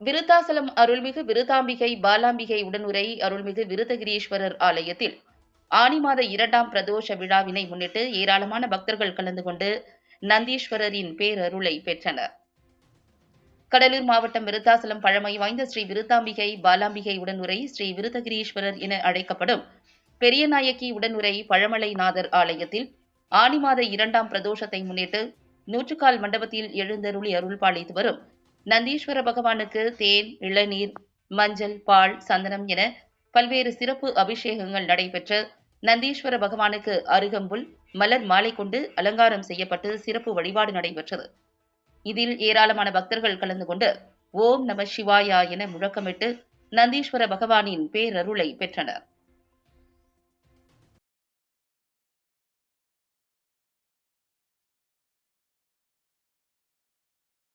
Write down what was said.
விருத்தாசலம் அருள்மிகு விருத்தாம்பிகை பாலாம்பிகை உடனுரை அருள்மிகு விருத்தகிரீஸ்வரர் ஆலயத்தில் ஆனி மாத இரண்டாம் பிரதோஷ விழாவினை முன்னிட்டு ஏராளமான பக்தர்கள் கலந்து கொண்டு நந்தீஸ்வரரின் பேரருளை பெற்றனர். கடலூர் மாவட்டம் விருத்தாசலம் பழமை வாய்ந்த ஸ்ரீ விருத்தாம்பிகை பாலாம்பிகை உடனுரை ஸ்ரீ விருத்தகிரீஸ்வரர் என அழைக்கப்படும் பெரியநாயக்கி உடனுரை பழமலைநாதர் ஆலயத்தில் ஆனி மாத இரண்டாம் பிரதோஷத்தை முன்னிட்டு நூற்றுக்கால் மண்டபத்தில் எழுந்தருளி அருள்பாலித்து வரும் நந்தீஸ்வர பகவானுக்கு தேன் இளநீர் மஞ்சள் பால் சந்தனம் என பல்வேறு சிறப்பு அபிஷேகங்கள் நடைபெற்று நந்தீஸ்வர பகவானுக்கு அருகம்புல் மலர் மாலை கொண்டு அலங்காரம் செய்யப்பட்டு சிறப்பு வழிபாடு நடைபெற்றது. இதில் ஏராளமான பக்தர்கள் கலந்து கொண்டு ஓம் நம சிவாயா என முழக்கமிட்டு நந்தீஸ்வர பகவானின் பேரருளை பெற்றனர்.